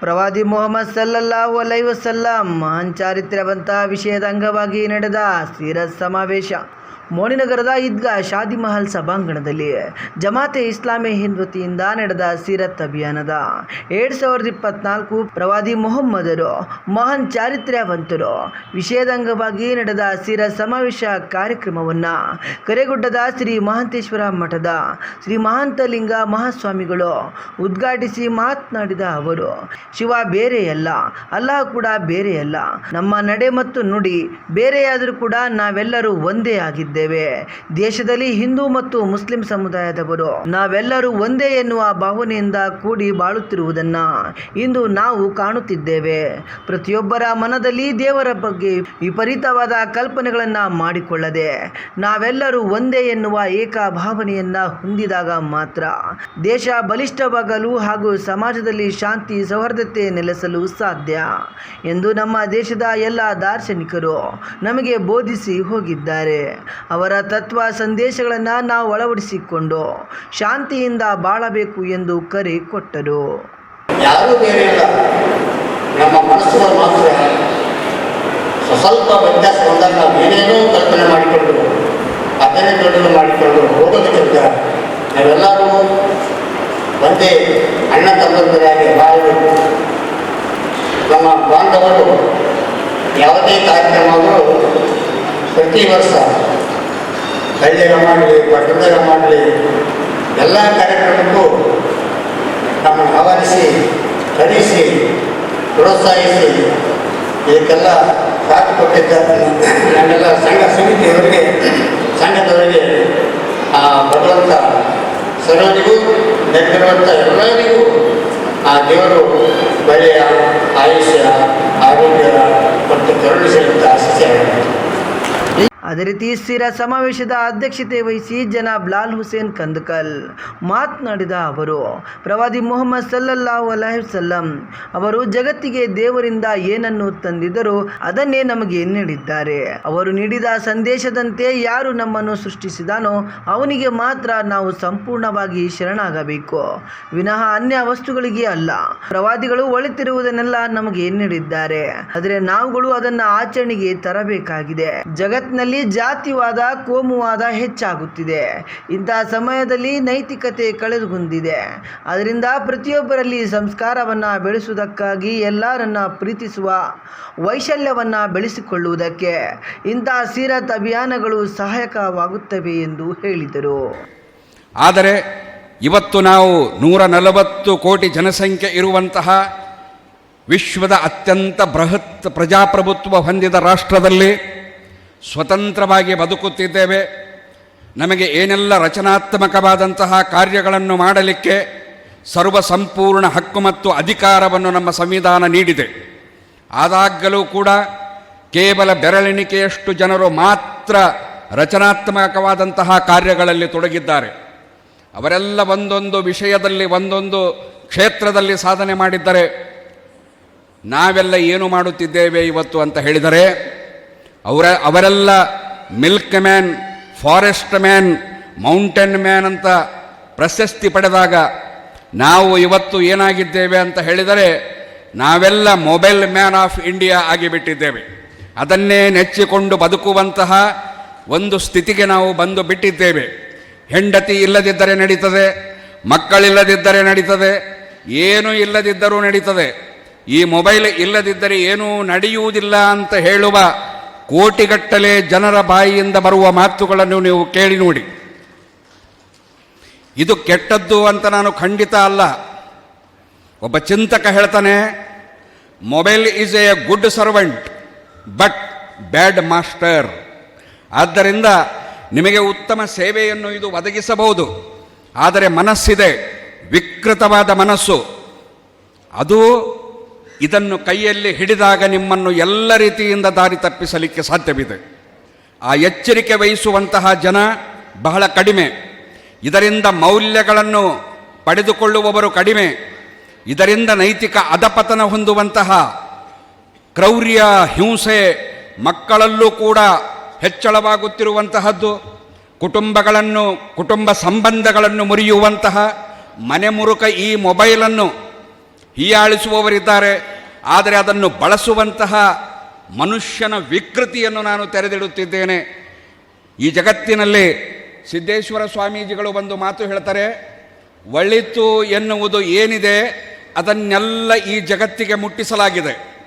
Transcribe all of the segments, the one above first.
ಪ್ರವಾದಿ ಮೊಹಮ್ಮದ್ ಸಲ್ಲಲ್ಲಾಹು ಅಲೈ ವಸಲ್ಲಂ ಮಹಾನ್ ಚಾರಿತ್ರ್ಯವಂತಹ ವಿಷಯದ ಅಂಗವಾಗಿ ನಡೆದ ಸೀರತ್ ಸಮಾವೇಶ. ಮೋಣಿನಗರದ ಈದ್ಗಾ ಶಾದಿ ಮಹಲ್ ಸಭಾಂಗಣದಲ್ಲಿ ಜಮಾತೆ ಇಸ್ಲಾಮಿ ಹಿಂದ್ ವತಿಯಿಂದ ನಡೆದ ಸೀರತ್ ಅಭಿಯಾನದ ಎರಡು ಸಾವಿರದ ಇಪ್ಪತ್ನಾಲ್ಕು ಪ್ರವಾದಿ ಮೊಹಮ್ಮದರು, ಮಹಾನ್ ಚಾರಿತ್ರ್ಯವಂತರು, ವಿಷಯದ ಅಂಗವಾಗಿ ನಡೆದ ಸೀರತ್ ಸಮಾವೇಶ ಕಾರ್ಯಕ್ರಮವನ್ನು ಕರೆಗುಡ್ಡದ ಶ್ರೀ ಮಹಾಂತೇಶ್ವರ ಮಠದ ಶ್ರೀ ಮಹಾಂತಲಿಂಗ ಮಹಾಸ್ವಾಮಿಗಳು ಉದ್ಘಾಟಿಸಿ ಮಾತನಾಡಿದ ಅವರು, ಶಿವ ಬೇರೆಯಲ್ಲ, ಅಲ್ಲಾಹ್ ಕೂಡ ಬೇರೆಯಲ್ಲ, ನಮ್ಮ ನಡೆ ಮತ್ತು ನುಡಿ ಬೇರೆಯಾದರೂ ಕೂಡ ನಾವೆಲ್ಲರೂ ಒಂದೇ ಆಗಿದ್ದೇವೆ ದೇಶದಲ್ಲಿ ಹಿಂದೂ ಮತ್ತು ಮುಸ್ಲಿಂ ಸಮುದಾಯದವರು, ನಾವೆಲ್ಲರೂ ಒಂದೇ ಎನ್ನುವ ಭಾವನೆಯಿಂದ ಕೂಡಿ ಬಾಳುತ್ತಿರುವುದನ್ನ ಇಂದು ನಾವು ಕಾಣುತ್ತಿದ್ದೇವೆ. ಪ್ರತಿಯೊಬ್ಬರ ಮನದಲ್ಲಿ ದೇವರ ಬಗ್ಗೆ ವಿಪರೀತವಾದ ಕಲ್ಪನೆಗಳನ್ನು ಮಾಡಿಕೊಳ್ಳದೆ, ನಾವೆಲ್ಲರೂ ಒಂದೇ ಎನ್ನುವ ಏಕ ಭಾವನೆಯನ್ನ ಹೊಂದಿದಾಗ ಮಾತ್ರ ದೇಶ ಬಲಿಷ್ಠವಾಗಲು ಹಾಗೂ ಸಮಾಜದಲ್ಲಿ ಶಾಂತಿ, ಸೌಹಾರ್ದತೆ ನೆಲೆಸಲು ಸಾಧ್ಯ ಎಂದು ನಮ್ಮ ದೇಶದ ಎಲ್ಲ ದಾರ್ಶನಿಕರು ನಮಗೆ ಬೋಧಿಸಿ ಹೋಗಿದ್ದಾರೆ. ಅವರ ತತ್ವ ಸಂದೇಶಗಳನ್ನು ನಾವು ಅಳವಡಿಸಿಕೊಂಡು ಶಾಂತಿಯಿಂದ ಬಾಳಬೇಕು ಎಂದು ಕರೆ ಕೊಟ್ಟರು. ಯಾರೂ ಬೇರೆ ಇಲ್ಲ. ನಮ್ಮ ಮನಸ್ಸುಗಳು ಮಾತ್ರ ಸ್ವಲ್ಪ ವ್ಯತ್ಯಾಸ ಬಂದಾಗ ನಾವು ಕಲ್ಪನೆ ಮಾಡಿಕೊಂಡು ಅದನ್ನೇ ಕಲ್ಪನೆ ಮಾಡಿಕೊಂಡು ಹೋಗೋದಕ್ಕಿಂತ ನಾವೆಲ್ಲರೂ ಒಂದೇ ಅಣ್ಣ ತಮ್ಮಂದರಾಗಿ ಬಾಳಬೇಕು. ನಮ್ಮ ಬಾಂಧವರು ಯಾವುದೇ ಕಾರ್ಯಕ್ರಮಗಳು ಪ್ರತಿ ವರ್ಷ ಹಳ್ಳಿಯ ಮಾಡಲಿ ಪಟ್ಟಣದ ಮಾಡಲಿ, ಎಲ್ಲ ಕಾರ್ಯಕ್ರಮಕ್ಕೂ ನಮ್ಮನ್ನು ಆವರಿಸಿ ಕರೆಸಿ, ಪ್ರೋತ್ಸಾಹಿಸಿ, ಇದಕ್ಕೆಲ್ಲ ಸಾಕು ಕೊಟ್ಟಿದ್ದ ನಮ್ಮೆಲ್ಲ ಸಂಘ ಸಮಿತಿಯವರಿಗೆ, ಸಂಘದವರಿಗೆ ಆ ಭಗವಂತ ಸರ್ವರಿಗೂ ನೆರೆದಿರುವಂಥ ಎಲ್ಲರಿಗೂ ಆ ದೇವರು ಒಳ್ಳೆಯ ಆಯುಷ್ಯ ಅದೇ ರೀತಿ ಸ್ಥಿರ ಸಮಾವೇಶದ ಅಧ್ಯಕ್ಷತೆ ವಹಿಸಿ ಜನಾಬ್ ಲಾಲ್ ಹುಸೇನ್ ಕಂದಕಲ್ ಮಾತನಾಡಿದ ಅವರು, ಪ್ರವಾದಿ ಮೊಹಮ್ಮದ್ ಸಲ್ಲಲ್ಲಾಹು ಅಲೈಹಿ ವಸಲ್ಲಂ ಅವರು ಜಗತ್ತಿಗೆ ದೇವರಿಂದ ಏನನ್ನು ತಂದಿದ್ದರೋ ಅದನ್ನೇ ನಮಗೆ ನೀಡಿದ್ದಾರೆ. ಅವರು ನೀಡಿದ ಸಂದೇಶದಂತೆ ಯಾರು ನಮ್ಮನ್ನು ಸೃಷ್ಟಿಸಿದಾನೋ ಅವನಿಗೆ ಮಾತ್ರ ನಾವು ಸಂಪೂರ್ಣವಾಗಿ ಶರಣಾಗಬೇಕು. ವಿನಃ ಅನ್ಯ ವಸ್ತುಗಳಿಗೆ ಅಲ್ಲ, ಪ್ರವಾದಿಗಳು ಒಳಿತಿರುವುದನ್ನೆಲ್ಲ ನಮಗೆ ನೀಡಿದ್ದಾರೆ. ಆದರೆ ನಾವುಗಳು ಅದನ್ನು ಆಚರಣೆಗೆ ತರಬೇಕಾಗಿದೆ. ಜಗತ್ತಿನಲ್ಲಿ ಜಾತಿವಾದ, ಕೋಮುವಾದ ಹೆಚ್ಚಾಗುತ್ತಿದೆ. ಇಂತಹ ಸಮಯದಲ್ಲಿ ನೈತಿಕತೆ ಕಳೆದುಕೊಂಡಿದೆ. ಅದರಿಂದ ಪ್ರತಿಯೊಬ್ಬರಲ್ಲಿ ಸಂಸ್ಕಾರವನ್ನು ಬೆಳೆಸುವುದಕ್ಕಾಗಿ ಎಲ್ಲರನ್ನ ಪ್ರೀತಿಸುವ ವೈಶಲ್ಯವನ್ನು ಬೆಳೆಸಿಕೊಳ್ಳುವುದಕ್ಕೆ ಇಂತಹ ಸೀರತ್ ಅಭಿಯಾನಗಳು ಸಹಾಯಕವಾಗುತ್ತವೆ ಎಂದು ಹೇಳಿದರು. ಆದರೆ ಇವತ್ತು ನಾವು ನೂರ ನಲವತ್ತು ಕೋಟಿ ಜನಸಂಖ್ಯೆ ಇರುವಂತಹ ವಿಶ್ವದ ಅತ್ಯಂತ ಬೃಹತ್ ಪ್ರಜಾಪ್ರಭುತ್ವ ಹೊಂದಿದ ರಾಷ್ಟ್ರದಲ್ಲಿ ಸ್ವತಂತ್ರವಾಗಿ ಬದುಕುತ್ತಿದ್ದೇವೆ. ನಮಗೆ ಏನೆಲ್ಲ ರಚನಾತ್ಮಕವಾದಂತಹ ಕಾರ್ಯಗಳನ್ನು ಮಾಡಲಿಕ್ಕೆ ಸರ್ವ ಸಂಪೂರ್ಣ ಹಕ್ಕು ಮತ್ತು ಅಧಿಕಾರವನ್ನು ನಮ್ಮ ಸಂವಿಧಾನ ನೀಡಿದೆ. ಆದಾಗಲೂ ಕೂಡ ಕೇವಲ ಬೆರಳೆಣಿಕೆಯಷ್ಟು ಜನರು ಮಾತ್ರ ರಚನಾತ್ಮಕವಾದಂತಹ ಕಾರ್ಯಗಳಲ್ಲಿ ತೊಡಗಿದ್ದಾರೆ. ಅವರೆಲ್ಲ ಒಂದೊಂದು ವಿಷಯದಲ್ಲಿ, ಒಂದೊಂದು ಕ್ಷೇತ್ರದಲ್ಲಿ ಸಾಧನೆ ಮಾಡಿದ್ದರೆ ನಾವೆಲ್ಲ ಏನು ಮಾಡುತ್ತಿದ್ದೇವೆ ಇವತ್ತು ಅಂತ ಹೇಳಿದರೆ ಅವರ, ಅವರೆಲ್ಲ milk man, forest man, mountain man ಅಂತ ಪ್ರಶಸ್ತಿ ಪಡೆದಾಗ ನಾವು ಇವತ್ತು ಏನಾಗಿದ್ದೇವೆ ಅಂತ ಹೇಳಿದರೆ ನಾವೆಲ್ಲ ಮೊಬೈಲ್ ಮ್ಯಾನ್ ಆಫ್ ಇಂಡಿಯಾ ಆಗಿಬಿಟ್ಟಿದ್ದೇವೆ. ಅದನ್ನೇ ನೆಚ್ಚಿಕೊಂಡು ಬದುಕುವಂತಹ ಒಂದು ಸ್ಥಿತಿಗೆ ನಾವು ಬಂದು ಬಿಟ್ಟಿದ್ದೇವೆ. ಹೆಂಡತಿ ಇಲ್ಲದಿದ್ದರೆ ನಡೀತದೆ, ಮಕ್ಕಳಿಲ್ಲದಿದ್ದರೆ ನಡೀತದೆ, ಏನೂ ಇಲ್ಲದಿದ್ದರೂ ನಡೀತದೆ. ಈ ಮೊಬೈಲ್ ಇಲ್ಲದಿದ್ದರೆ ಏನೂ ನಡೆಯುವುದಿಲ್ಲ ಅಂತ ಹೇಳುವ ಕೋಟಿಗಟ್ಟಲೆ ಜನರ ಬಾಯಿಯಿಂದ ಬರುವ ಮಾತುಗಳನ್ನು ನೀವು ಕೇಳಿ ನೋಡಿ. ಇದು ಕೆಟ್ಟದ್ದು ಅಂತ ನಾನು ಖಂಡಿತ ಅಲ್ಲ. ಒಬ್ಬ ಚಿಂತಕ ಹೇಳ್ತಾನೆ, mobile is a good servant, but bad master. ಆದ್ದರಿಂದ ನಿಮಗೆ ಉತ್ತಮ ಸೇವೆಯನ್ನು ಇದು ಒದಗಿಸಬಹುದು. ಆದರೆ ಮನಸ್ಸಿದೆ, ವಿಕೃತವಾದ ಮನಸ್ಸು. ಅದು ಇದನ್ನು ಕೈಯಲ್ಲಿ ಹಿಡಿದಾಗ ನಿಮ್ಮನ್ನು ಎಲ್ಲ ರೀತಿಯಿಂದ ದಾರಿ ತಪ್ಪಿಸಲಿಕ್ಕೆ ಸಾಧ್ಯವಿದೆ. ಆ ಎಚ್ಚರಿಕೆ ವಹಿಸುವಂತಹ ಜನ ಬಹಳ ಕಡಿಮೆ. ಇದರಿಂದ ಮೌಲ್ಯಗಳನ್ನು ಪಡೆದುಕೊಳ್ಳುವವರು ಕಡಿಮೆ. ಇದರಿಂದ ನೈತಿಕ ಅಧಪತನ ಹೊಂದುವಂತಹ ಕ್ರೌರ್ಯ, ಹಿಂಸೆ ಮಕ್ಕಳಲ್ಲೂ ಕೂಡ ಹೆಚ್ಚಳವಾಗುತ್ತಿರುವಂತಹದ್ದು. ಕುಟುಂಬಗಳನ್ನು, ಕುಟುಂಬ ಸಂಬಂಧಗಳನ್ನು ಮುರಿಯುವಂತಹ ಮನೆ ಮುರುಕ ಈ ಮೊಬೈಲನ್ನು ಹೀಯಾಳಿಸುವವರಿದ್ದಾರೆ. ಆದರೆ ಅದನ್ನು ಬಳಸುವಂತಹ ಮನುಷ್ಯನ ವಿಕೃತಿಯನ್ನು ನಾನು ತೆರೆದಿಡುತ್ತಿದ್ದೇನೆ. ಈ ಜಗತ್ತಿನಲ್ಲಿ ಸಿದ್ದೇಶ್ವರ ಸ್ವಾಮೀಜಿಗಳು ಒಂದು ಮಾತು ಹೇಳ್ತಾರೆ, ಒಳಿತು ಎನ್ನುವುದು ಏನಿದೆ ಅದನ್ನೆಲ್ಲ ಈ ಜಗತ್ತಿಗೆ ಮುಟ್ಟಿಸಲಾಗಿದೆ.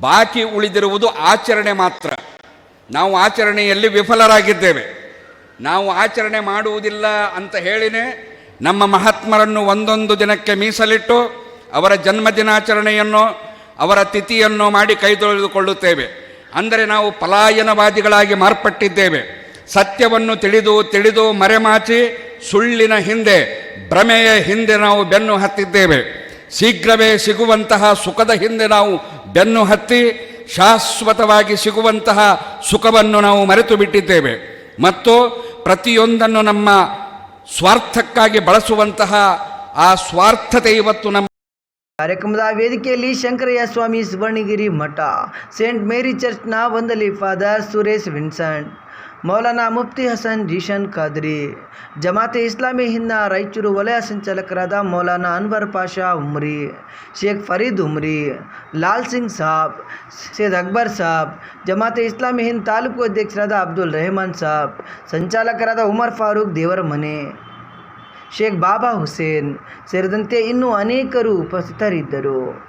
ಬಾಕಿ ಉಳಿದಿರುವುದು ಆಚರಣೆ ಮಾತ್ರ. ನಾವು ಆಚರಣೆಯಲ್ಲಿ ವಿಫಲರಾಗಿದ್ದೇವೆ. ನಾವು ಆಚರಣೆ ಮಾಡುವುದಿಲ್ಲ ಅಂತ ಹೇಳಿನೇ ನಮ್ಮ ಮಹಾತ್ಮರನ್ನು ಒಂದೊಂದು ದಿನಕ್ಕೆ ಮೀಸಲಿಟ್ಟು ಅವರ ಜನ್ಮ ದಿನಾಚರಣೆಯನ್ನು ಅವರ ತಿಥಿಯನ್ನು ಮಾಡಿ ಕೈ ತೊಳೆದುಕೊಳ್ಳುತ್ತೇವೆ ಅಂದರೆ ನಾವು ಪಲಾಯನವಾದಿಗಳಾಗಿ ಮಾರ್ಪಟ್ಟಿದ್ದೇವೆ. ಸತ್ಯವನ್ನು ತಿಳಿದು ತಿಳಿದು ಮರೆಮಾಚಿ ಸುಳ್ಳಿನ ಹಿಂದೆ, ಭ್ರಮೆಯ ಹಿಂದೆ ನಾವು ಬೆನ್ನು ಹತ್ತಿದ್ದೇವೆ. ಶೀಘ್ರವೇ ಸಿಗುವಂತಹ ಸುಖದ ಹಿಂದೆ ನಾವು ಬೆನ್ನು ಹತ್ತಿ, ಶಾಶ್ವತವಾಗಿ ಸಿಗುವಂತಹ ಸುಖವನ್ನು ನಾವು ಮರೆತು ಬಿಟ್ಟಿದ್ದೇವೆ. ಮತ್ತು ಪ್ರತಿಯೊಂದನ್ನು ನಮ್ಮ ಸ್ವಾರ್ಥಕ್ಕಾಗಿ ಬಳಸುವಂತಹ ಆ ಸ್ವಾರ್ಥತೆ ಇವತ್ತು ನಮ್ಮ ಕಾರ್ಯಕ್ರಮದ ವೇದಿಕೆಯಲ್ಲಿ ಶಂಕರಯ್ಯ ಸ್ವಾಮಿ, ಸುವರ್ಣಗಿರಿ ಮಠ, ಸೇಂಟ್ ಮೇರಿ ಚರ್ಚ್ನ ವಂದಲಿ ಫಾದರ್ ಸುರೇಶ್ ವಿನ್ಸೆಂಟ್, ಮೌಲಾನಾ ಮುಫ್ತಿ ಹಸನ್ ಜೀಶನ್ ಖಾದ್ರಿ, ಜಮಾತೆ ಇಸ್ಲಾಮಿ ಹಿಂದ ರಾಯಚೂರು ವಲಯ ಸಂಚಾಲಕರಾದ ಮೌಲಾನಾ ಅನ್ವರ್ ಪಾಷಾ ಉಮ್ರಿ, ಶೇಖ್ ಫರೀದ್ ಉಮ್ರಿ, ಲಾಲ್ ಸಿಂಗ್ ಸಾಬ್, ಸೇದ್ ಅಕ್ಬರ್ ಸಾಬ್, ಜಮಾತೆ ಇಸ್ಲಾಮಿ ಹಿಂದ್ ತಾಲೂಕು ಅಧ್ಯಕ್ಷರಾದ ಅಬ್ದುಲ್ ರೆಹಮಾನ್ ಸಾಬ್, ಸಂಚಾಲಕರಾದ ಉಮರ್ ಫಾರೂಕ್ ದೇವರ ಮನೆ ಶೇಖ್ ಬಾಬಾ ಹುಸೇನ್ ಸೇರಿದಂತೆ ಇನ್ನೂ ಅನೇಕರು ಉಪಸ್ಥಿತರಿದ್ದರು.